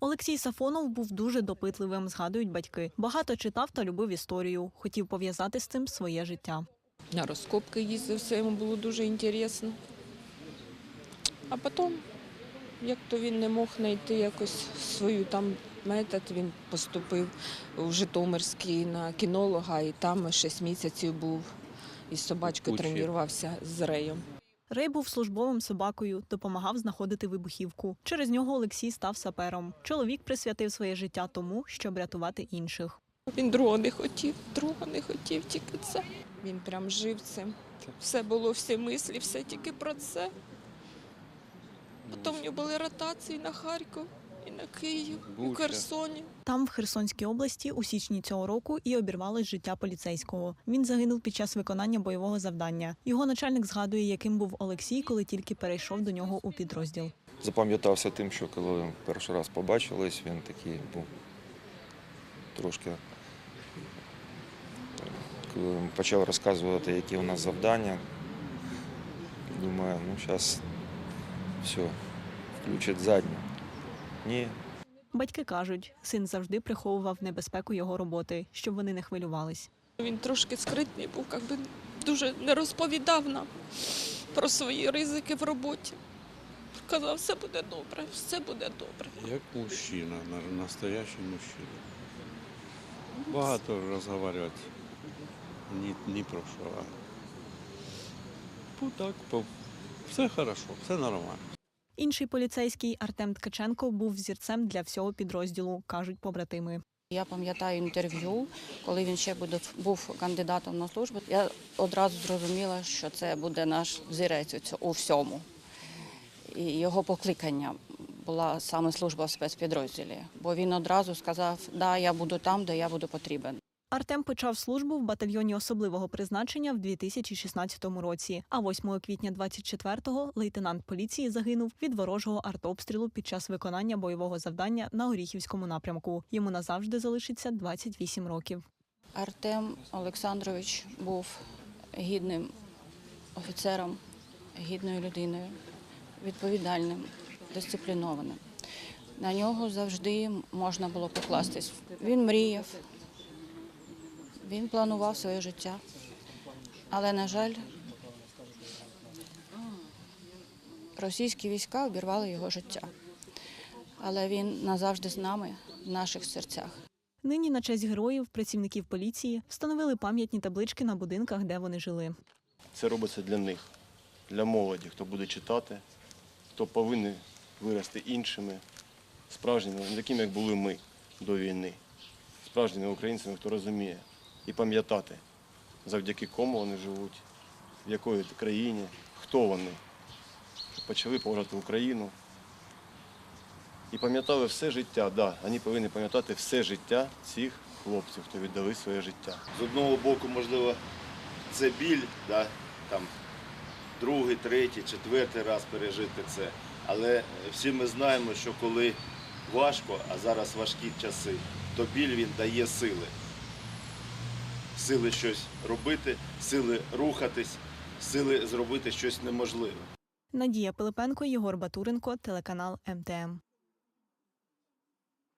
Олексій Сафонов був дуже допитливим, згадують батьки. Багато читав та любив історію. Хотів пов'язати з цим своє життя. На розкопки їздив, все йому було дуже інтересно. А потім, як то він не мог знайти якось свою там метод, він поступив в Житомирський на кінолога, і там 6 місяців був із собачкою тренувався з Реєм. Рей був службовим собакою, допомагав знаходити вибухівку. Через нього Олексій став сапером. Чоловік присвятив своє життя тому, щоб рятувати інших. Він другого не хотів, другого не хотів, тільки це. Він прям жив цим. Все було, всі мислі, все тільки про це. Потім в нього були ротації на Харків, і на Київ, і в Херсоні. Там, в Херсонській області, у січні цього року і обірвалось життя поліцейського. Він загинув під час виконання бойового завдання. Його начальник згадує, яким був Олексій, коли тільки перейшов до нього у підрозділ. Запам'ятався тим, що коли перший раз побачились, він такий був трошки. Почав розказувати, які у нас завдання, думаю, ну зараз все, включить задню. Ні, Батьки кажуть, син завжди приховував небезпеку його роботи, щоб вони не хвилювались. Він трошки скритний був, якби дуже не розповідав нам про свої ризики в роботі. Казав, все буде добре, все буде добре. Як мужчина, настоящий мужчина. Багато розмовляти ні, ні про що. а Ну так, все хорошо, все нормально. Інший поліцейський Артем Ткаченко був зірцем для всього підрозділу, кажуть побратими. Я пам'ятаю інтерв'ю, коли він ще був кандидатом на службу. Я одразу зрозуміла, що це буде наш зірець у у всьому. І його покликання була саме служба в спецпідрозділі, бо він одразу сказав, да, я буду там, де я буду потрібен. Артем почав службу в батальйоні особливого призначення в 2016 році. А 8 квітня 24-го лейтенант поліції загинув від ворожого артобстрілу під час виконання бойового завдання на Оріхівському напрямку. Йому назавжди залишиться 28 років. Артем Олександрович був гідним офіцером, гідною людиною, відповідальним, дисциплінованим. На нього завжди можна було покластись. Він мріяв, він планував своє життя. Але, на жаль, російські війська обірвали його життя. Але він назавжди з нами, в наших серцях. Нині на честь героїв, працівників поліції, встановили пам'ятні таблички на будинках, де вони жили. Це робиться для них, для молоді, хто буде читати, хто повинен вирости іншими, справжніми, такими, як були ми до війни, справжніми українцями, хто розуміє, і пам'ятати, завдяки кому вони живуть, в якої країні, хто вони, щоб почали поважати Україну. І пам'ятали все життя, да, вони повинні пам'ятати все життя цих хлопців, хто віддали своє життя. З одного боку, можливо, це біль, да, там, другий, третій, четвертий раз пережити це. Але всі ми знаємо, що коли важко, а зараз важкі часи, то біль він дає сили. Сили щось робити, сили рухатись, сили зробити щось неможливе. Надія Пилипенко, Єгор Батуренко, телеканал МТМ.